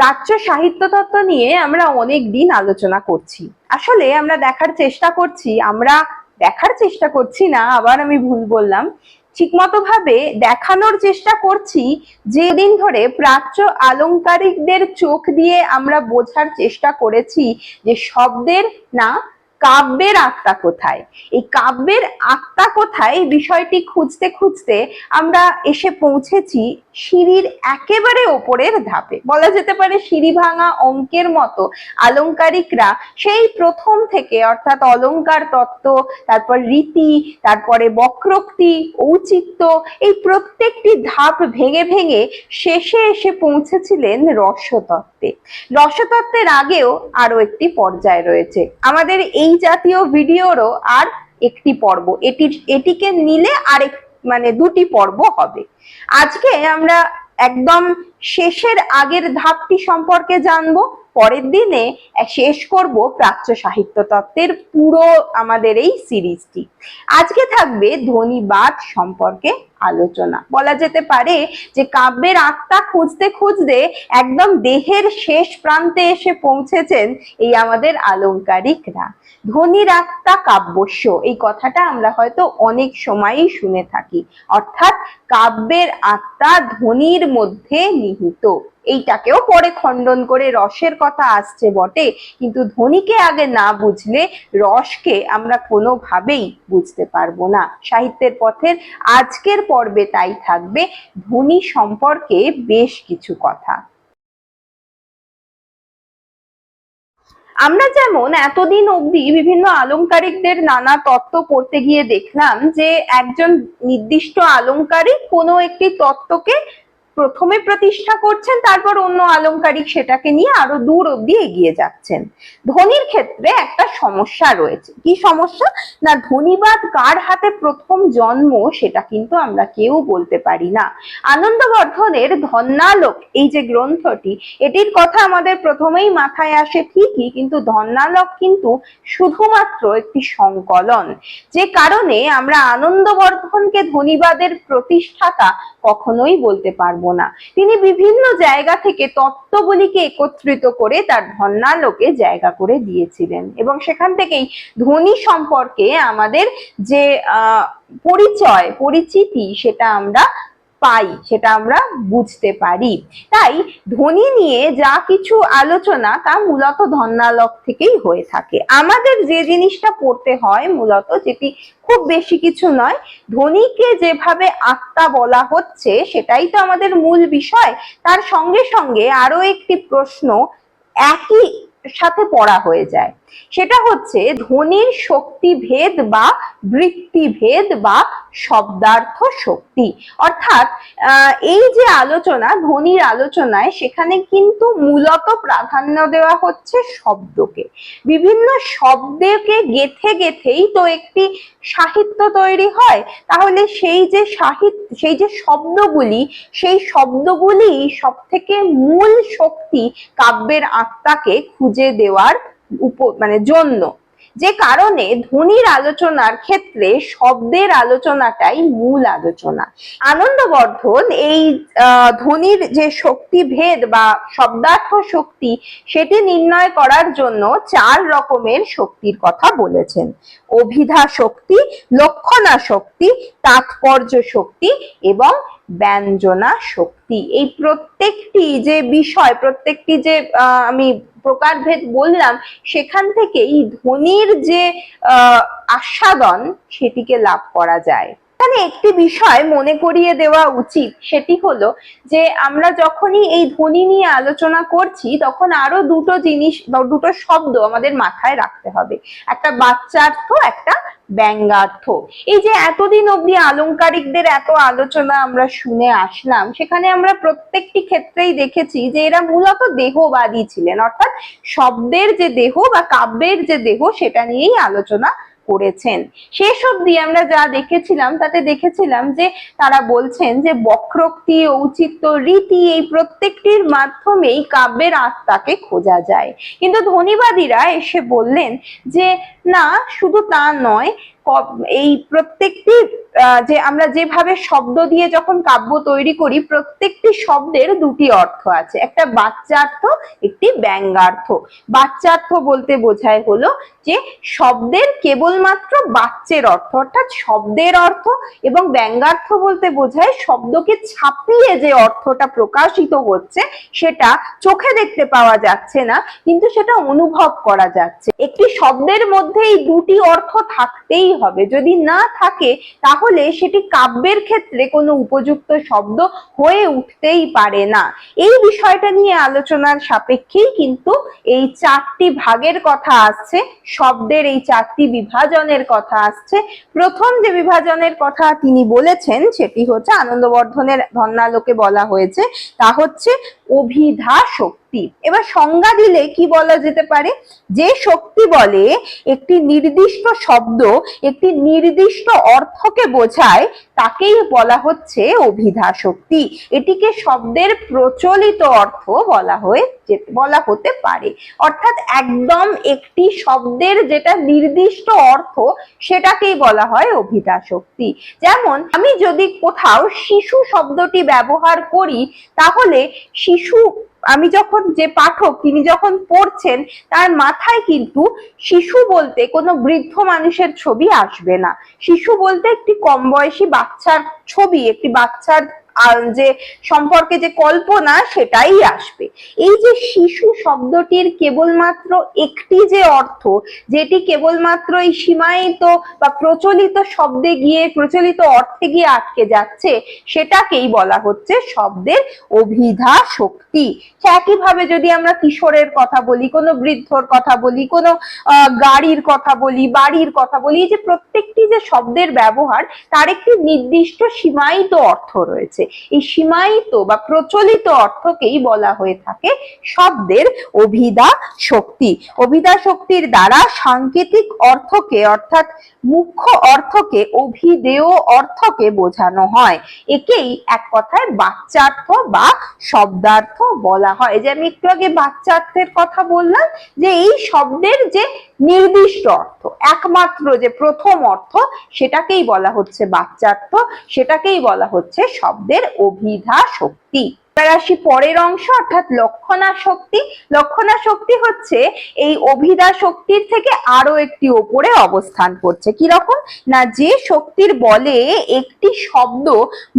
প্রাচ্য সাহিত্য তত্ত্ব নিয়ে আমরা অনেক দিন আলোচনা করছি। আসলে আমরা দেখার চেষ্টা করছি, আমরা দেখার চেষ্টা করছি না, আবার আমি ভুল বললাম। ঠিকমতো ভাবে দেখানোর চেষ্টা করছি যে দিন ধরে প্রাচ্য আলংকারিকদের চোখ দিয়ে আমরা বোঝার চেষ্টা করেছি যে শব্দের না কাব্যের আত্মা কোথায়? এই কাব্যের আত্মা কোথায়? বিষয়টি খুঁজতে খুঁজতে আমরা এসে পৌঁছেছি সিঁড়ির একেবারে ওপরের ধাপে। বলা যেতে পারে সিঁড়ি ভাঙা অঙ্কের মতো আলংকারিকরা সেই প্রথম থেকে অর্থাৎ অলংকার তত্ত্ব, তারপর রীতি, তারপরে বক্রোক্তি, ঔচিত্য, এই প্রত্যেকটি ধাপ ভেঙে ভেঙে শেষে এসে পৌঁছেছিলেন রসতত্ত্বে। রসতত্ত্বের আগেও আরও একটি পর্যায় রয়েছে। আমাদের এই জাতীয় ভিডিওরও আর একটি পর্ব। এটির এটিকে নিলে আরেক মানে দুটি পর্ব হবে। আজকে আমরা একদম শেষের আগের ধাপটি সম্পর্কে জানব। পরের দিনে শেষ করব প্রাচ্য সাহিত্য তত্ত্বের পুরো আমাদের এই সিরিজটি। আজকে থাকবে ধ্বনিবাদ সম্পর্কে আলোচনা। বলা যেতে পারে যে কাব্যের আত্মা খুঁজতে খুঁজতে একদম দেহের শেষ প্রান্তে এসে পৌঁছেছেন এই আমাদের আলংকারিকরা ধ্বনির আত্মা কাব্যস্য, এই কথাটা আমরা হয়তো অনেক সময়ই শুনে থাকি। অর্থাৎ কাব্যের আত্মা ধ্বনির মধ্যে নিহিত। এইটাকেও পরে খণ্ডন করে রসের কথা আসছে বটে, কিন্তু ধ্বনিকে আগে না বুঝলে রসকে আমরা কোনোভাবেই বুঝতে পারব না। সাহিত্যের পথের আজকের পর্বে তাই থাকবে। ধ্বনি সম্পর্কে বেশ কিছু কথা। আমরা যেমন এতদিন অবধি বিভিন্ন আলংকারিকদের নানা তত্ত্ব পড়তে গিয়ে দেখলাম যে একজন নির্দিষ্ট আলংকারিক কোনো একটি তত্ত্বকে প্রথমে প্রতিষ্ঠা করছেন, তারপর অন্য আলংকারিক সেটাকে নিয়ে আরও দূর অব্দি এগিয়ে যাচ্ছেন। ধ্বনির ক্ষেত্রে একটা সমস্যা রয়েছে। কি সমস্যা? না ধ্বনিবাদ কার হাতে প্রথম জন্ম সেটা কিন্তু আমরা কেউ বলতে পারি না। আনন্দবর্ধনের ধন্যালোক, এই যে গ্রন্থটি, এটির কথা আমাদের প্রথমেই মাথায় আসে ঠিকই, কিন্তু ধন্যালোক কিন্তু শুধুমাত্র একটি সংকলন। যে কারণে আমরা আনন্দবর্ধনকে ধ্বনিবাদের প্রতিষ্ঠাতা কখনোই বলতে পারব না। তিনি বিভিন্ন জায়গা থেকে তত্ত্বগুলিকে একত্রিত করে তার ধন্যালোকে জায়গা করে দিয়েছিলেন। এবং সেখান থেকেই ধনী সম্পর্কে আমাদের যে পরিচয়, পরিচিতি, সেটা আমরা পাই, সেটা আমরা বুঝতে পারি। তাই ধ্বনি নিয়ে যা কিছু আলোচনা তা মূলত ধন্যালোক থেকেই হয়ে থাকে। আমাদের যে জিনিসটা পড়তে হয় মূলত, যেটি খুব বেশি কিছু নয়, ধ্বনিকে যেভাবে আত্মা বলা হচ্ছে, সেটাই তো আমাদের মূল বিষয়। তার সঙ্গে সঙ্গে আরও একটি প্রশ্ন, একই সাথে পড়া হয়ে যায়। সেটা হচ্ছে ধ্বনির শক্তি ভেদ বা বৃত্তি ভেদ বা শব্দার্থ শক্তি। অর্থাৎ এই যে আলোচনা, ধ্বনির আলোচনায় সেখানে কিন্তু মূলত প্রাধান্য দেওয়া হচ্ছে শব্দকে। বিভিন্ন শব্দকে গেথে গেথেই তো একটি সাহিত্য তৈরি হয়, তাহলে সেই যে সাহিত্য সেই যে শব্দগুলি, সেই শব্দগুলি সব থেকে মূল শক্তি কাব্যের আত্মাকে খুঁজে দেওয়ার উপ মানে জন্য। যে কারণে ধ্বনির আলোচনার ক্ষেত্রে শব্দের আলোচনাটাই মূল আলোচনা। আনন্দবর্ধন এই আহ, ধ্বনির যে শক্তি ভেদ বা শব্দার্থ শক্তি সেটি নির্ণয় করার জন্য চার রকমের শক্তির কথা বলেছেন। অভিধা শক্তি লক্ষণা শক্তি তাৎপর্য শক্তি এবং ব্যঞ্জনা শক্তি। এই প্রত্যেকটি যে বিষয়, প্রত্যেকটি যে আমি প্রকারভেদ বললাম, সেখান থেকেই ধ্বনির যে আস্বাদন, সেটিকে লাভ করা যায়। এখানে একটি বিষয় মনে করিয়ে দেওয়া উচিত, সেটি হলো যে, আমরা যখনই এই ধ্বনি নিয়ে আলোচনা করছি, তখন আরও দুটো জিনিস বা দুটো শব্দ আমাদের মাথায় রাখতে হবে। একটা বাচ্চার্থ, একটা ব্যঙ্গার্থ। এই যে এতদিন অব্দি আলংকারিকদের এত আলোচনা আমরা শুনে আসলাম, সেখানে আমরা প্রত্যেকটি ক্ষেত্রেই দেখেছি যে এরা মূলত দেহবাদী ছিলেন। অর্থাৎ শব্দের যে দেহ বা কাব্যের যে দেহ, সেটা নিয়েই আলোচনা করেছেন। শেষ অবধি আমরা যা দেখেছিলাম, তাতে দেখেছিলাম যে তারা বলছেন যে বক্রোক্তি ঔচিত্য রীতি এই প্রত্যেকটির মাধ্যমেই কাব্যের আত্মাকে খোঁজা যায়। কিন্তু ধনীবাদীরা এসে বললেন যে, না, শুধু তা নয় এই প্রত্যেকটি যে আমরা যেভাবে শব্দ দিয়ে যখন কাব্য তৈরি করি, প্রত্যেকটি শব্দের দুটি অর্থ আছে। একটা বাচ্চার্থ একটি ব্যঙ্গার্থ। বাচ্চার্থ বলতে বোঝায় হলো যে শব্দের কেবলমাত্র বাচ্চের অর্থ, অর্থাৎ শব্দের অর্থ এবং ব্যঙ্গার্থ বলতে বোঝায় শব্দকে ছাপিয়ে যে অর্থটা প্রকাশিত হচ্ছে, সেটা চোখে দেখতে পাওয়া যাচ্ছে না, কিন্তু সেটা অনুভব করা যাচ্ছে। একটি শব্দের মধ্যে এই দুটি অর্থ থাকতেই হবে। যদি না থাকে, তাহলে সেটি কাব্যের ক্ষেত্রে কোনো উপযুক্ত শব্দ হয়ে উঠতেই পারে না। এই বিষয়টা নিয়ে আলোচনার সাপেক্ষেই কিন্তু এই চারটি ভাগের কথা আসছে, শব্দের এই চারটি বিভাজনের কথা আসছে। প্রথম যে বিভাজনের কথা তিনি বলেছেন সেটি হচ্ছে আনন্দবর্ধনের ধন্যালোকে বলা হয়েছে। তা হচ্ছে অভিধা শক্তি। এবার সংজ্ঞা দিলে কি বলা যেতে পারে? যে শক্তি বলে একটি নির্দিষ্ট শব্দ একটি নির্দিষ্ট অর্থকে বোঝায়, তাকেই বলা হচ্ছে অভিধা শক্তি। এটিকে শব্দের প্রচলিত অর্থ বলা হয়ে বলা হতে পারে। অর্থাৎ একদম একটি শব্দের যেটা নির্দিষ্ট অর্থ, সেটাকেই বলা হয় অভিধা শক্তি যেমন, আমি যদি কোথাও শিশু শব্দটি ব্যবহার করি, তাহলে শিশু, আমি যখন যে পাঠক, তিনি যখন পড়ছেন, তার মাথায় কিন্তু শিশু বলতে কোনো বৃদ্ধ মানুষের ছবি আসবে না। শিশু বলতে একটি কম বয়সী বাচ্চার ছবি, একটি বাচ্চার যে সম্পর্কে যে কল্পনা সেটাই আসবে। এই যে শিশু শব্দটির কেবলমাত্র একটি যে অর্থ, যেটি কেবলমাত্র এই সীমায়িত বা প্রচলিত শব্দে গিয়ে, প্রচলিত অর্থে গিয়ে আটকে যাচ্ছে, সেটাকেই বলা হচ্ছে শব্দের অভিধা শক্তি একইভাবে যদি আমরা কিশোরের কথা বলি, কোনো বৃদ্ধর কথা বলি, কোনো গাড়ির কথা বলি, বাড়ির কথা বলি, এই যে প্রত্যেকটি যে শব্দের ব্যবহার, তার একটি নির্দিষ্ট সীমায়িত অর্থ রয়েছে। এই সীমায়িত বা প্রচলিত অর্থকেই বলা হয়ে থাকে শব্দের অভিধা শক্তি। অভিধা শক্তির দ্বারা সাংকেতিক অর্থকে অর্থাৎ মুখ্য অর্থকে অভিধেয় অর্থকে বোঝানো হয়। একেই এক কথায় বাচ্চার্থ বা শব্দার্থ বলা হয়। যে আমি একটু আগে বাচ্চার্থের কথা বললাম যে এই শব্দের যে নির্দিষ্ট অর্থ, একমাত্র যে প্রথম অর্থ, সেটাকেই বলা হচ্ছে বাচ্চার্থ সেটাকেই বলা হচ্ছে শব্দের অভিধা শক্তি এবার আসি পরের অংশ অর্থাৎ লক্ষণা শক্তি। লক্ষণা শক্তি হচ্ছে এই অভিধা শক্তির থেকে আরও একটি ওপরে অবস্থান করছে। কি রকম না, যে শক্তির বলে একটি শব্দ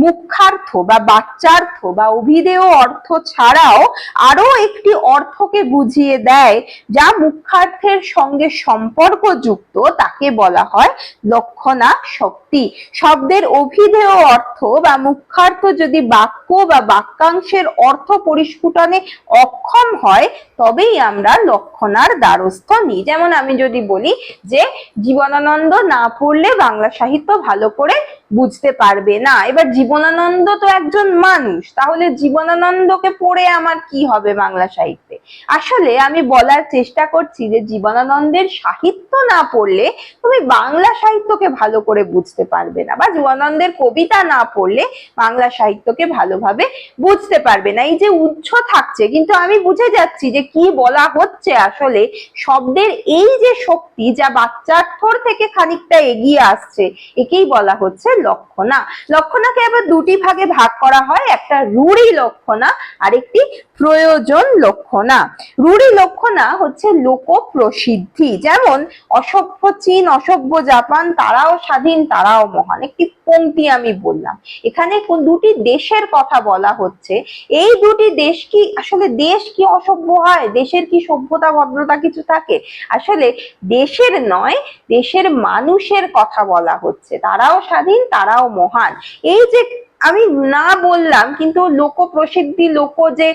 মুখ্যার্থ বা বাচ্চার্থ বা অভিধেয় অর্থ ছাড়াও আরও একটি অর্থকে বুঝিয়ে দেয়, যা মুখ্যার্থের সঙ্গে সম্পর্কযুক্ত তাকে বলা হয় লক্ষণা শক্তি। শব্দের অভিধেয় অর্থ বা মুখ্যার্থ যদি বাক্য বা বাক্যাংশের অর্থ পরিস্ফুটনে অক্ষম হয়, তবেই আমরা লক্ষণার দ্বারস্থ নিই যেমন আমি যদি বলি যে, জীবনানন্দ না পড়লে বাংলা সাহিত্য ভালো করে বুঝতে পারবে। না, এবার জীবনানন্দ তো একজন মানুষ, তাহলে জীবনানন্দকে পড়ে আমার কি হবে বাংলা সাহিত্যে? আসলে আমি বলার চেষ্টা করছি যে জীবনানন্দের সাহিত্য না পড়লে তুমি বাংলা সাহিত্যকে ভালো করে বুঝতে পারবে না, বা জীবনানন্দের কবিতা না পড়লে বাংলা সাহিত্যকে ভালোভাবে বুঝতে পারবে না। এই যে উচ্চ থাকছে, কিন্তু আমি বুঝে যাচ্ছি যে কি বলা হচ্ছে আসলে শব্দের এই যে শক্তি যা বাচ্চার্থর থেকে খানিকটা এগিয়ে আসছে, একেই বলা হচ্ছে লক্ষণা। লক্ষণাকে আবার দুটি ভাগে ভাগ করা হয়, একটা রূঢ়ি লক্ষণা আর একটি প্রয়োজন লক্ষণা। রূঢ়ি লক্ষণা হচ্ছে লোক প্রসিদ্ধি যেমন অসভ্য চীন, অসভ্য জাপান, তারাও স্বাধীন, তারাও মহান। একটি পংক্তি আমি বললাম। এখানে কোন দুটি দেশের কথা বলা হচ্ছে। এই দুটি দেশ কি আসলে দেশ কি অসভ্য হয়? দেশের কি সভ্যতা, ভদ্রতা কিছু থাকে? আসলে দেশের নয়, দেশের মানুষের কথা বলা হচ্ছে। তারাও স্বাধীন তারাও মহান। এই যে আমি না বললাম, কিন্তু লোক প্রসিদ্ধি লোক যে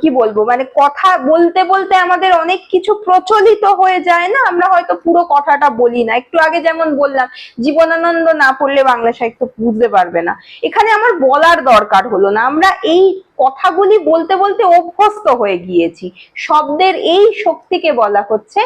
কি বলব মানে কথা বলতে বলতে আমাদের অনেক কিছু প্রচলিত হয়ে যায় না? আমরা হয়তো পুরো কথাটা বলি না। একটু আগে যেমন বললাম, জীবনানন্দ না পড়লে বাংলা সাহিত্য বুঝতে পারবে না। এখানে আমার বলার দরকার হলো না। আমরা এই কথাগুলি বলতে বলতে অভ্যস্ত হয়ে গিয়েছি। শব্দের এই শক্তিকে বলা হচ্ছে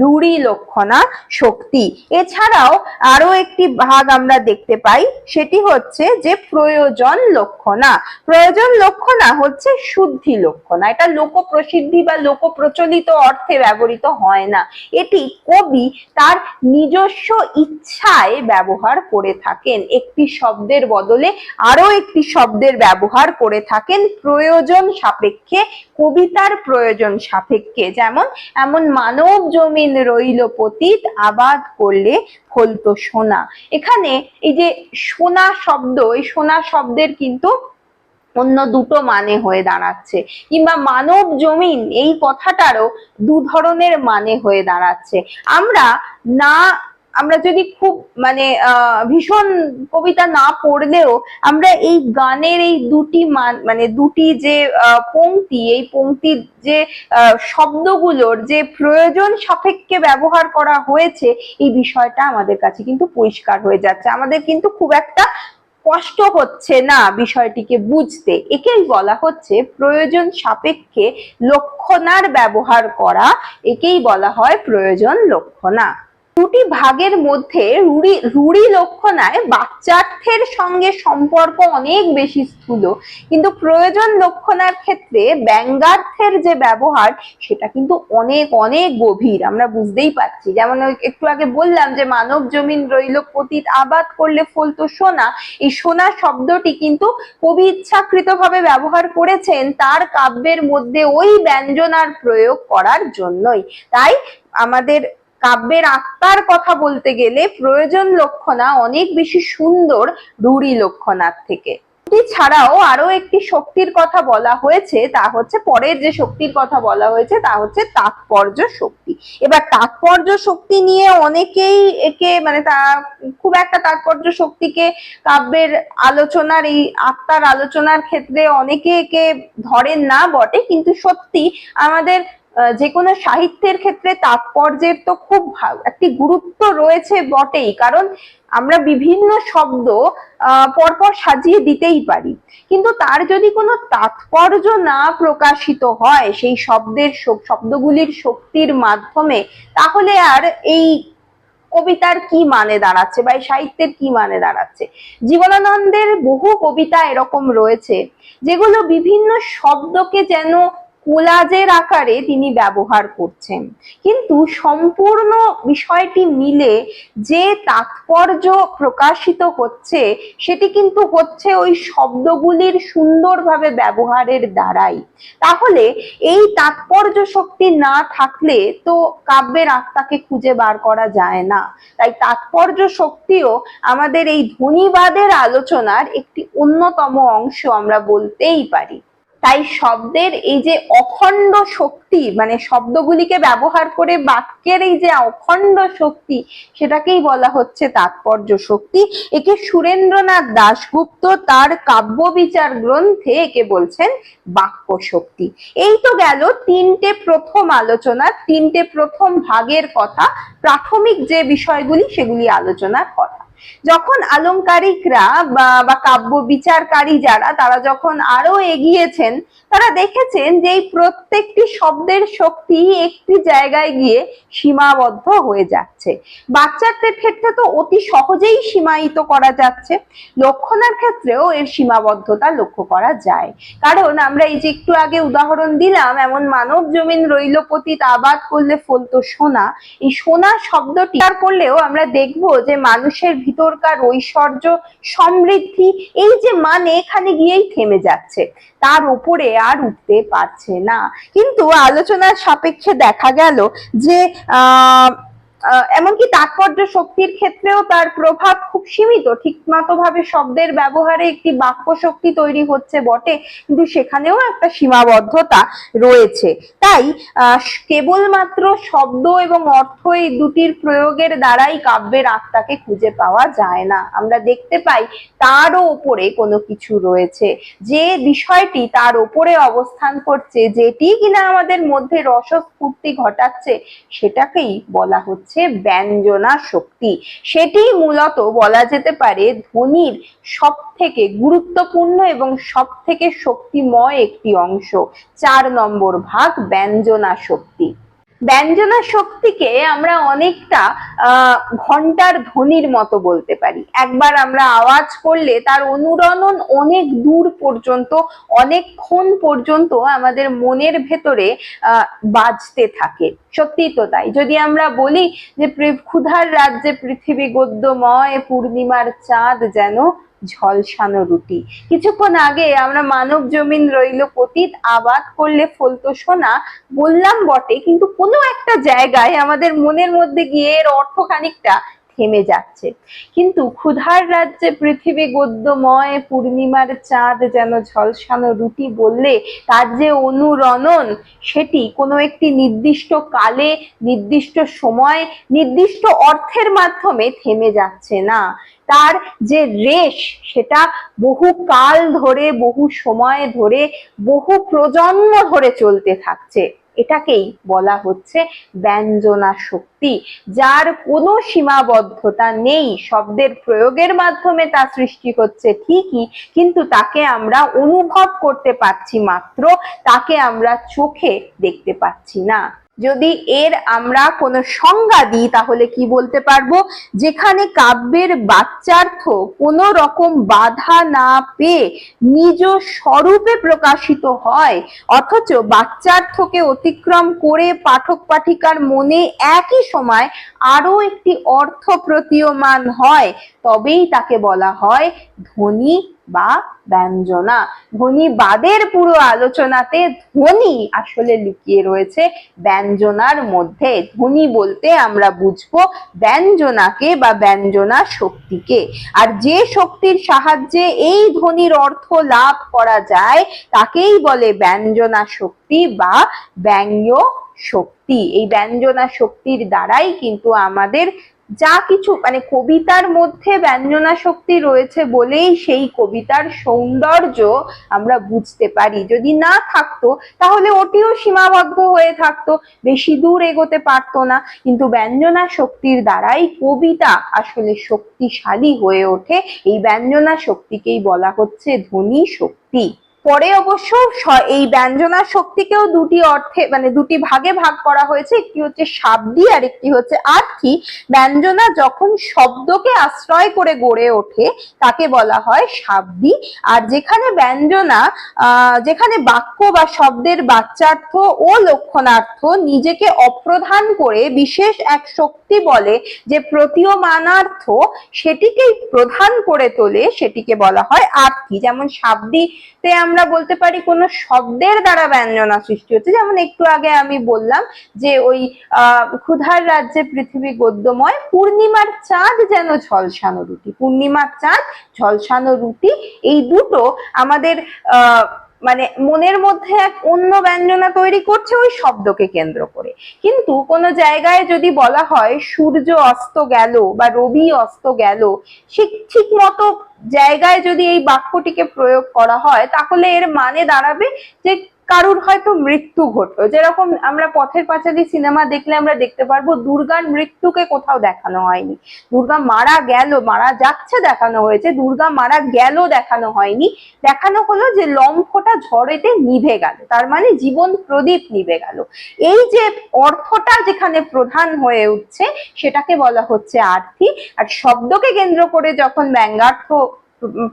রুড়ি লক্ষণা শক্তি। এছাড়াও আরও একটি ভাগ আমরা দেখতে পাই, সেটি হচ্ছে যে প্রয়োজন লক্ষণা। প্রয়োজন লক্ষণা হচ্ছে শুদ্ধি লক্ষণা। এটা লোক প্রসিদ্ধি বা লোক প্রচলিত অর্থে ব্যবহৃত হয় না। এটি কবি তার নিজস্ব ইচ্ছায় ব্যবহার করে থাকেন। একটি শব্দের বদলে আরও একটি শব্দের ব্যবহার করে থাকেন প্রয়োজন সাপেক্ষে, কবিতার প্রয়োজন সাপেক্ষে। যেমন, এমন মানব জমিন রইল পতীত, আবাদ করলে ফলতো সোনা। এখানে এই যে সোনা শব্দ, এই সোনা শব্দের কিন্তু অন্য দুটো মানে হয়ে দাঁড়াচ্ছে। কিংবা মানব জমিন, এই কথাটারও দু ধরনের মানে হয়ে দাঁড়াচ্ছে। আমরা না আমরা যদি খুব মানে ভীষণ কবিতা না পড়লেও আমরা এই গানের এই দুটি মান দুটি যে পংক্তি, এই পংক্তির যে শব্দগুলোর যে প্রয়োজন সাপেক্ষে ব্যবহার করা হয়েছে, এই বিষয়টা আমাদের কাছে কিন্তু পরিষ্কার হয়ে যাচ্ছে। আমাদের কিন্তু খুব একটা কষ্ট হচ্ছে না বিষয়টিকে বুঝতে। একেই বলা হচ্ছে প্রয়োজন সাপেক্ষে লক্ষণার ব্যবহার করা, একেই বলা হয় প্রয়োজন লক্ষণা। দুটি ভাগের মধ্যে রুড়ি রুড়ি লক্ষণায় বাচ্চার্থের সঙ্গে সম্পর্ক অনেক বেশি স্থূল। কিন্তু প্রয়োজন লক্ষণার ক্ষেত্রে ব্যঙ্গার্থের যে ব্যবহার, সেটা কিন্তু অনেক অনেক গভীর। আমরা বুঝতেই পারছি। যেমন একটু আগে বললাম যে মানব জমিন রইল পতিত আবাদ করলে ফলতো সোনা। এই সোনা শব্দটি কিন্তু কবি ইচ্ছাকৃত ভাবে ব্যবহার করেছেন তার কাব্যের মধ্যে ওই ব্যঞ্জনার প্রয়োগ করার জন্যই। তাই আমাদের কাব্যের আত্মার কথা বলতে গেলে প্রয়োজন লক্ষণা অনেক বেশি সুন্দর রুড়ি লক্ষণার থেকে। ছাড়াও আরও একটি শক্তির কথা বলা হয়েছে, তা হচ্ছে পরের যে শক্তির কথা বলা হয়েছে, তা হচ্ছে তাৎপর্য শক্তি। এবার তাৎপর্য শক্তি নিয়ে অনেকেই একে মানে তা খুব একটা তাৎপর্য শক্তিকে কাব্যের আলোচনার এই আত্মার আলোচনার ক্ষেত্রে অনেকে একে ধরেন না বটে, কিন্তু সত্যি আমাদের যে কোনো সাহিত্যের ক্ষেত্রে তাৎপর্যের তো খুব একটি গুরুত্ব রয়েছে বটেই কারণ আমরা বিভিন্ন শব্দ আহ, পরপর সাজিয়ে দিতেই পারি। কিন্তু তার যদি কোনো তাৎপর্য না প্রকাশিত হয় সেই শব্দের শব্দগুলির শক্তির মাধ্যমে তাহলে আর এই কবিতার কি মানে দাঁড়াচ্ছে বা এই সাহিত্যের কি মানে দাঁড়াচ্ছে? জীবনানন্দের বহু কবিতা এরকম রয়েছে যেগুলো বিভিন্ন শব্দকে যেন কোলাজের আকারে তিনি ব্যবহার করছেন। কিন্তু সম্পূর্ণ বিষয়টি মিলে যে তাৎপর্য প্রকাশিত হচ্ছে, সেটি কিন্তু হচ্ছে ওই শব্দগুলির সুন্দরভাবে ব্যবহারের দ্বারাই। তাহলে এই তাৎপর্য শক্তি না থাকলে তো কাব্যের আত্মাকে খুঁজে বার করা যায় না। তাই তাৎপর্য শক্তিও আমাদের এই ধ্বনিবাদের আলোচনার একটি অন্যতম অংশ আমরা বলতেই পারি। তাই শব্দের এই যে অখণ্ড শক্তি মানে শব্দগুলিকে ব্যবহার করে বাক্যের এই যে অখণ্ড শক্তি, সেটাকেই বলা হচ্ছে তাৎপর্য শক্তি। একে সুরেন্দ্রনাথ দাশগুপ্ত তার কাব্য বিচার গ্রন্থে একে বলছেন বাক্য শক্তি। এই তো গেল তিনটে প্রথম আলোচনা তিনটে প্রথম ভাগের কথা, প্রাথমিক যে বিষয়গুলি, সেগুলি আলোচনার কথা। যখন আলংকারিকরা বা কাব্য বিচারকারী যারা, তারা যখন আরও এগিয়েছেন, তারা দেখেছেন যে এই প্রত্যেকটি শব্দের শক্তি একটি জায়গায় গিয়ে সীমাবদ্ধ হয়ে যাচ্ছে। বাচ্চাদের ক্ষেত্রে তো অতি সহজেই সীমায়িত করা যাচ্ছে। লক্ষণার ক্ষেত্রেও এর সীমাবদ্ধতা লক্ষ্য করা যায়। কারণ আমরা এই যে একটু আগে উদাহরণ দিলাম, এমন মানব জমিন রইল আবাদ করলে ফলতো সোনা। এই সোনা শব্দটি করলেও আমরা দেখব যে মানুষের ভিতরকার ঐশ্বর্য, সমৃদ্ধি, এই যে মান এখানে গিয়েই থেমে যাচ্ছে। তার উপরে আর উঠতে পারছে না। কিন্তু আলোচনার সাপেক্ষে দেখা গেল যে, আহ এমনকি তাৎপর্য শক্তির ক্ষেত্রেও তার প্রভাব খুব সীমিত। ঠিকমতো ভাবে শব্দের ব্যবহারে একটি বাক্য শক্তি তৈরি হচ্ছে, বটে। কিন্তু সেখানেও একটা সীমাবদ্ধতা রয়েছে। তাই কেবলমাত্র শব্দ এবং অর্থ এই দুটির প্রয়োগের দ্বারাই কাব্যের আত্মাকে খুঁজে পাওয়া যায় না। আমরা দেখতে পাই, তারও ওপরে কোনো কিছু রয়েছে। যে বিষয়টি তার ওপরে অবস্থান করছে, যেটি কিনা আমাদের মধ্যে রসস্ফূর্তি ঘটাচ্ছে, সেটাকেই বলা হচ্ছে ব্যঞ্জনা শক্তি। সেটি মূলত বলা যেতে পারে ধ্বনির সব থেকে গুরুত্বপূর্ণ এবং সব থেকে শক্তিময় একটি অংশ। চার নম্বর ভাগ ব্যঞ্জনা শক্তি। ব্যঞ্জনা শক্তিকে আমরা অনেকটা ঘণ্টার ধ্বনির মতো বলতে পারি। একবার আমরা আওয়াজ করলে তার অনুরণন অনেক দূর পর্যন্ত, অনেকক্ষণ পর্যন্ত আমাদের মনের ভেতরে বাজতে থাকে। সত্যি তো তাই। যদি আমরা বলি যে ক্ষুধার রাজ্যে পৃথিবী গদ্যময়, পূর্ণিমার চাঁদ যেন ঝলসানো রুটি। কিছুক্ষণ আগে আমরা মানব জমিন রইল পতীত, আবাদ করলে ফলতো সোনা। বললাম বটে, কিন্তু কোনো একটা জায়গায় আমাদের মনের মধ্যে গিয়ে এর অর্থ খানিকটা থেমে যাচ্ছে। কিন্তু ক্ষুধার রাজ্যে পৃথিবী গদ্যময়, পূর্ণিমার চাঁদ যেন ঝলসানো রুটি বললে তার যে অনুরণন, সেটি কোনো একটি নির্দিষ্ট কালে, নির্দিষ্ট সময়, নির্দিষ্ট অর্থের মাধ্যমে থেমে যাচ্ছে না। তার যে রেশ, সেটা বহু কাল ধরে, বহু সময় ধরে, বহু প্রজন্ম ধরে চলতে থাকছে। এটাকেই বলা হচ্ছে ব্যঞ্জনা শক্তি, যার কোনো সীমাবদ্ধতা নেই। শব্দের প্রয়োগের মাধ্যমে তা সৃষ্টি হচ্ছে ঠিকই, কিন্তু তাকে আমরা অনুভব করতে পারছি মাত্র, তাকে আমরা চোখে দেখতে পাচ্ছি না। যদি এর আমরা কোনো সংজ্ঞা দিই, তাহলে কি বলতে পারব? যেখানে কাব্যের বাচ্চার্থ কোনো রকম বাধা না পেয়ে নিজ স্বরূপে প্রকাশিত হয়, অথচ বাচ্চার্থকে অতিক্রম করে পাঠক পাঠিকার মনে একই সময় আরও একটি অর্থ প্রতীয়মান হয়, তবেই তাকে বলা হয় ধ্বনি বা ব্যঞ্জনা। ধ্বনিবাদের পুরো আলোচনাতে ধ্বনি আসলে লুকিয়ে রয়েছে ব্যঞ্জনার মধ্যে। ধ্বনি বলতে আমরা বুঝব ব্যঞ্জনাকে বা ব্যঞ্জনা শক্তিকে। আর যে শক্তির সাহায্যে এই ধ্বনির অর্থ লাভ করা যায়, তাকেই বলে ব্যঞ্জনা শক্তি বা ব্যঙ্গ শক্তি এই ব্যঞ্জনা শক্তির দ্বারাই কিন্তু আমাদের যা কিছু মানে কবিতার মধ্যে ব্যঞ্জনা শক্তি রয়েছে বলেই সেই কবিতার সৌন্দর্য আমরা বুঝতে পারি। যদি না থাকতো, তাহলে ওটিও সীমাবদ্ধ হয়ে থাকতো, বেশি দূর এগোতে পারতো না। কিন্তু ব্যঞ্জনা শক্তির দ্বারাই কবিতা আসলে শক্তিশালী হয়ে ওঠে। এই ব্যঞ্জনা শক্তিকেই বলা হচ্ছে ধ্বনি শক্তি। পরে অবশ্য এই ব্যঞ্জনা শক্তিকেও দুটি অর্থে মানে দুটি ভাগে ভাগ করা হয়েছে। একটি হচ্ছে শাব্দি, আর একটি হচ্ছে আর্থি। ব্যঞ্জনা যখন শব্দকে আশ্রয় করে গড়ে ওঠে, তাকে বলা হয় শাব্দি। আর যেখানে ব্যঞ্জনা যেখানে বাক্য বা শব্দের বাচ্চার্থ ও লক্ষণার্থ নিজেকে অপ্রধান করে বিশেষ এক শক্তি বলে যে প্রতীয়মানার্থ, সেটিকেই প্রধান করে তোলে, সেটিকে বলা হয় আর্থি। যেমন শাব্দিতে আমরা বলতে পারি কোনো শব্দের দ্বারা ব্যঞ্জনা সৃষ্টি হচ্ছে। যেমন একটু আগে আমি বললাম যে ওই ক্ষুধার রাজ্যে পৃথিবী গদ্যময়, পূর্ণিমার চাঁদ যেন ঝলসানো রুটি। পূর্ণিমার চাঁদ, ঝলসানো রুটি, এই দুটো আমাদের আহ মানে মনের মধ্যে এক অন্য ব্যঞ্জনা তৈরি করছে ওই শব্দকে কেন্দ্র করে। কিন্তু কোনো জায়গায় যদি বলা হয়, সূর্য অস্ত গেল বা রবি অস্ত গেল ঠিক মতো জায়গায় যদি এই বাক্যটিকে প্রয়োগ করা হয়, তাহলে এর মানে দাঁড়াবে যে কারুর হয়তো মৃত্যু ঘটলো। যেরকম আমরা পথের পাঁচালী সিনেমা দেখলে আমরা দেখতে পারব, দুর্গার মৃত্যুকে কোথাও দেখানো হয়নি। দুর্গা মারা গেল, মারা যাচ্ছে দেখানো হয়েছে, দুর্গা মারা গেল দেখানো হয়নি। দেখানো হলো যে লম্ফটা ঝড়েতে নিভে গেল, তার মানে জীবন প্রদীপ নিভে গেল। এই যে অর্থটা যেখানে প্রধান হয়ে উঠছে, সেটাকে বলা হচ্ছে আর্থি আর শব্দকে কেন্দ্র করে যখন ব্যঙ্গার্থ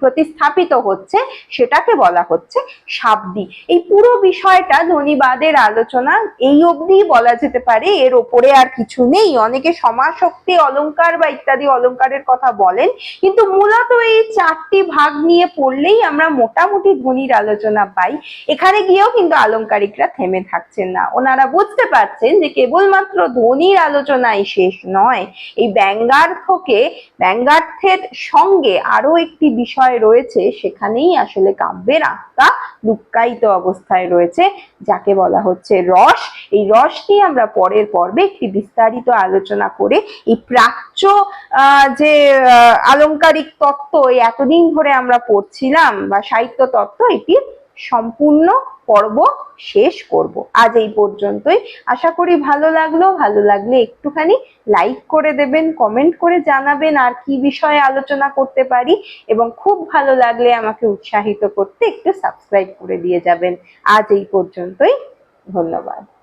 প্রতিস্থাপিত হচ্ছে, সেটাকে বলা হচ্ছে শাব্দি। এই পুরো বিষয়টা ধ্বনিবাদের আলোচনা, এই অবধি বলা যেতে পারে, এর ওপরে আর কিছু নেই। অনেকে সমাশক্তি অলংকার বা ইত্যাদি অলংকারের কথা বলেন, কিন্তু মূলত এই চারটি ভাগ নিয়ে পড়লেই আমরা মোটামুটি ধ্বনির আলোচনা পাই। এখানে গিয়েও কিন্তু আলংকারিকরা থেমে থাকছেন না। ওনারা বুঝতে পারছেন যে কেবলমাত্র ধ্বনির আলোচনাই শেষ নয়। এই ব্যঙ্গার্থকে, ব্যঙ্গার্থের সঙ্গে আরও একটি বিষয় রয়েছে সেখানেই আসলে কাব্যের আত্মা লুক্কায়িত অবস্থায় রয়েছে, যাকে বলা হচ্ছে রস। এই রস নিয়ে আমরা পরের পর্বে একটি বিস্তারিত আলোচনা করে এই প্রাচ্য যে আলংকারিক তত্ত্ব এতদিন ধরে আমরা পড়ছিলাম বা সাহিত্য তত্ত্ব এটি সম্পূর্ণ পর্ব শেষ করব। আজ এই পর্যন্তই। আশা করি ভালো লাগল। ভালো লাগলে একটুখানি লাইক করে দেবেন কমেন্ট করে জানাবেন আর কি বিষয়ে আলোচনা করতে পারি। এবং খুব ভালো লাগলে আমাকে উৎসাহিত করতে একটু সাবস্ক্রাইব করে দিয়ে যাবেন। আজ এই পর্যন্তই। ধন্যবাদ।